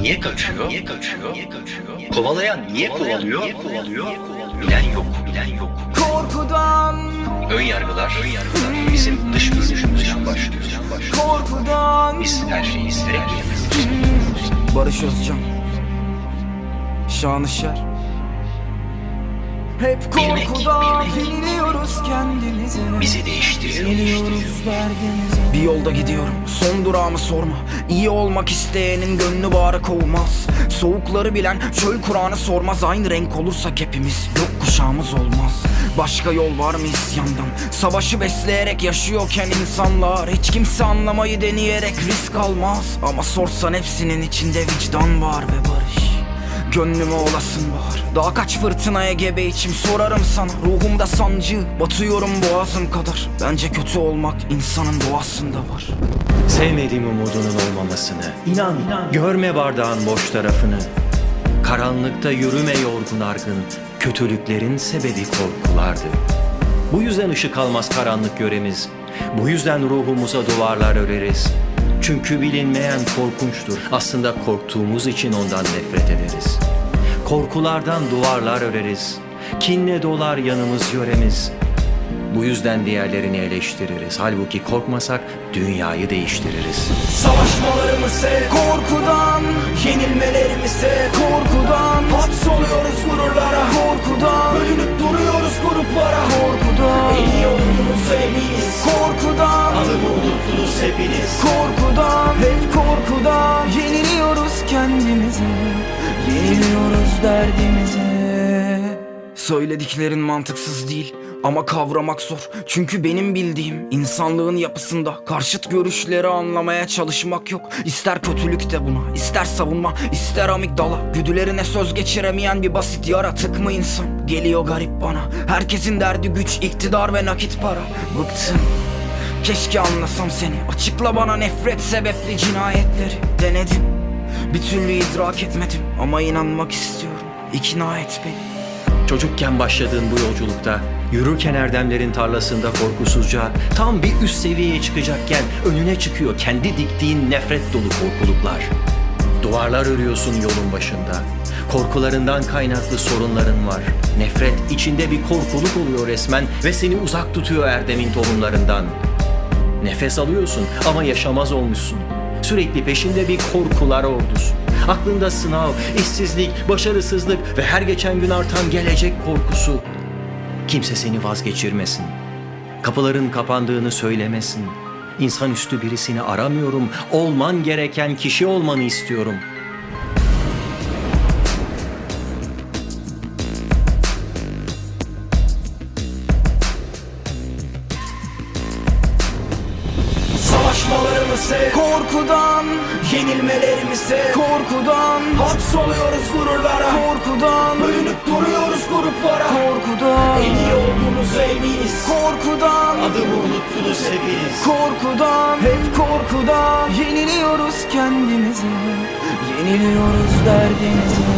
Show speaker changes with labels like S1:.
S1: niye kaçıyor? Niye kaçıyor? Niye kaçıyor? Kovalayan niye kovalıyor? Niye kovalıyor? Bilen yok, bilen yok.
S2: Korkudan,
S1: Ön yargılar, ön yargılar bizim dış görünüşümüzden başlıyor.
S2: korkudan
S1: Biz her şeyi isteyerek.
S2: Barış Özcan Şanışer Hep korkudan yeniliyoruz kendimize
S1: Bizi değiştiriyor,
S2: Yeniliyoruz derdimize Bir yolda gidiyorum son durağımı sorma. İyi olmak isteyenin gönlü bağrı kovmaz. Soğukları bilen çöl Kur'an'ı sormaz. Aynı renk olursak hepimiz yok kuşağımız olmaz. Başka yol var mı isyandan? Savaşı besleyerek yaşıyorken insanlar Hiç kimse anlamayı deneyerek risk almaz. Ama sorsan hepsinin içinde vicdan var ve barış Gönlüme olasın var Daha kaç fırtınaya gebe içim sorarım sana. Ruhumda sancı batıyorum boğazım kadar. Bence kötü olmak insanın doğasında var.
S3: Sevmediğim umudunun olmamasını İnan, görme bardağın boş tarafını. Karanlıkta yürüme yorgun argın Kötülüklerin sebebi korkulardı. Bu yüzden ışık almaz karanlık yöremiz Bu yüzden ruhumuza duvarlar öreriz Çünkü bilinmeyen korkunçtur. Aslında korktuğumuz için ondan nefret ederiz. Korkulardan duvarlar öreriz. Kinle dolar yanımız yöremiz. Bu yüzden diğerlerini eleştiririz. Halbuki korkmasak dünyayı değiştiririz.
S2: Savaşmalarımı sev. Korkudan Yenilmelerimi sev. Korkudan Söylediklerin mantıksız değil ama kavramak zor. Çünkü benim bildiğim insanlığın yapısında Karşıt görüşleri anlamaya çalışmak yok. İster kötülük de buna ister savunma ister amigdala. Güdülerine söz geçiremeyen bir basit yaratık mı insan? Geliyor garip bana. Herkesin derdi güç iktidar ve nakit para. Bıktım. Keşke anlasam seni. Açıkla bana nefret sebepli cinayetleri. Denedim. Bir türlü idrak etmedim Ama inanmak istiyorum. İkna et beni
S3: Çocukken başladığın bu yolculukta yürürken erdemlerin tarlasında korkusuzca tam bir üst seviyeye çıkacakken önüne çıkıyor kendi diktiğin nefret dolu korkuluklar. Duvarlar örüyorsun yolun başında. Korkularından kaynaklı sorunların var. Nefret içinde bir korkuluk oluyor resmen ve seni uzak tutuyor erdemin tohumlarından. Nefes alıyorsun ama yaşamaz olmuşsun. Sürekli peşinde bir korkular ordusu. Aklında sınav, işsizlik, başarısızlık ve her geçen gün artan gelecek korkusu. Kimse seni vazgeçirmesin. Kapıların kapandığını söylemesin. İnsanüstü birisini aramıyorum. Olman gereken kişi olmanı istiyorum.
S2: Sev Korkudan Yenilmelerimi sev Korkudan Hapsoluyoruz gururlara. Korkudan Bölünüp duruyoruz gruplara. Korkudan En iyi olduğumuza eminiz Korkudan Adımı unuttunuz hepiniz Korkudan Hep korkudan Yeniliyoruz kendimizi Yeniliyoruz derdimizi